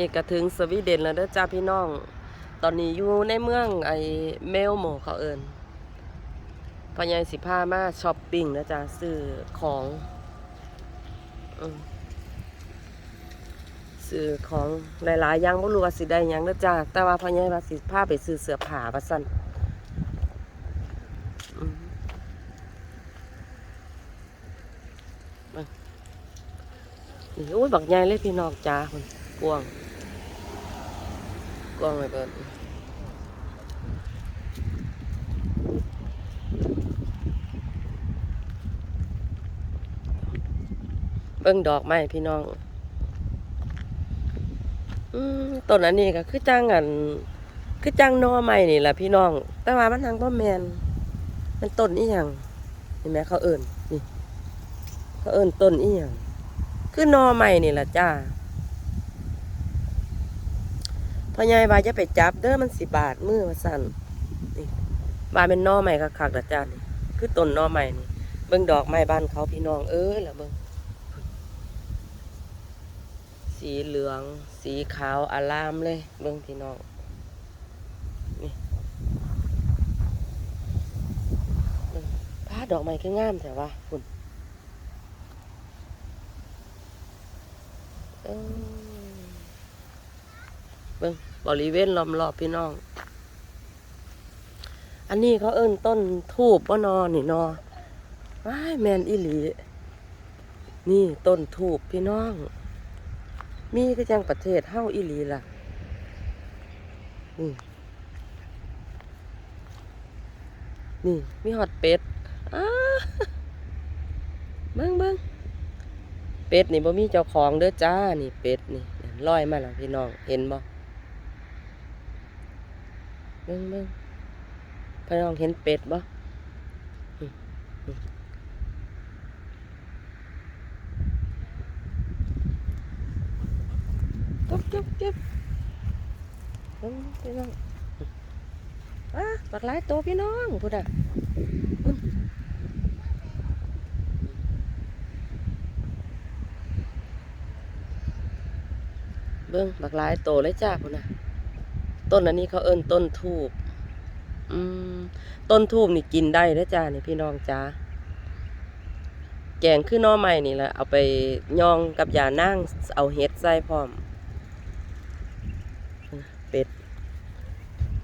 นี่ก็ถึงสวีเดนแล้วเด้อจ้าพี่น้อง ตอนนี้อยู่ในเมืองไอเมลโมเขาเอิญพญายสิพามาช้อปปิ้งนะจ๊ะซื้อของอซื้อของหลายๆอย่างบ่รู้ว่าสิได้ยังเด้อจ้าแต่ว่าพ่อใหญ่ว่าสิพาไปซื้อเสื้อผ้าว่าซั่นอืมเบิ่งนี่โอ้ยบักใหญ่เลยพี่น้องจ้าพุ่นกวาง กล้องเลยเปิดเบิ่งดอกไม้พี่น้อง อืมต้นอันนี้ก็คือจังอันคือจังนอไม้นี่แหละพี่น้อง แต่ว่ามันทางบ่แมน มันต้นอีหยังเห็นไหมเขาเอิ้นนี่ เขาเอิ้นต้นอีหยังคือนอไม้นี่แหละจ้า พ่อใหญ่ว่าจะไปจับเด้อมันสิบาทมือว่าสั่นนี่บาเป็นนอใหม่คักๆละจ้านี่คือต้นนอใหม่นี่เบิ่งดอกไม้บ้านเขาพี่น้องเอ้ยละเบิ่งสีเหลือง สีขาวอารามเลย เบิ่งพี่น้องนี่เบิ่งพาดอกไม้คืองามแต่ว่าคุณเออ เบิ่งบริเวณล้อมรอบพี่น้อง อันนี้เขาเอิ้นต้นทูบว่านอนี่นอว้ายแมนอิหลี นี่ต้นทูบพี่น้อง มีก็จังประเทศเฮาอิหลีล่ะนี่นี่มีฮอดเป็ดอ้าเบิ่งเบิ่งเป็ดนี่บ่มีเจ้าของเด้อจ้า นี่เป็ดนี่ลอยมาแล้วพี่น้อง เห็นบ่ เบิ่งเบิ่งพี่น้องเห็นเป็ดบ่จุ๊บจุ๊บจุ๊บเบิ่งพี่น้องว้าบักหลายตัวพี่น้องพูดอะเบิ่งบักหลายโตเลยจ้าพูดน่ะ ต้นอันนี้เขาเอิ้นต้นทูบอืม ต้นทูบนี่กินได้นะจ้านี่พี่น้องจ้าแกงขึ้นน้อใหม่นี่แหละเอาไปยองกับยานั่งเอาเห็ดใส่พร้อม เป็ด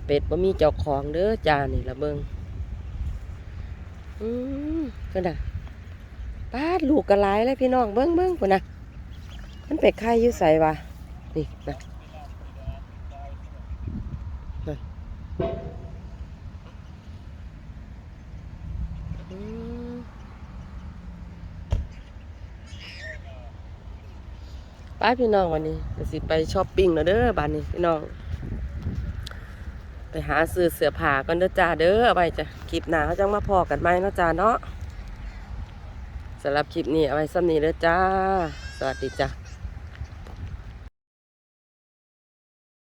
เป็ดบ่มีเจ้าของเด้อจ้านี่ละเบิงอืมก็น่ะป้าดลูกกระไรเลยพี่น้องเบิ้งเบิ้งคนน่ะ มันเป็ดไข่ยู่ใส่วะนี่นะ อืมไป้าพี่น้องวันนี้สิไปช้อปปิ้งแล้วเด้อบ้านนี้พี่น้อง ไปหาซื้อเสื้อผ้ากันเด้อจ้าเด้อไปจ้ะคลิปหน้าเขาจังมาพอกันไหมเนาะจ้าเนาะสำหรับคลิปนี้เอาไว้ซ้ำนี้เด้อจ้า สวัสดีจ้า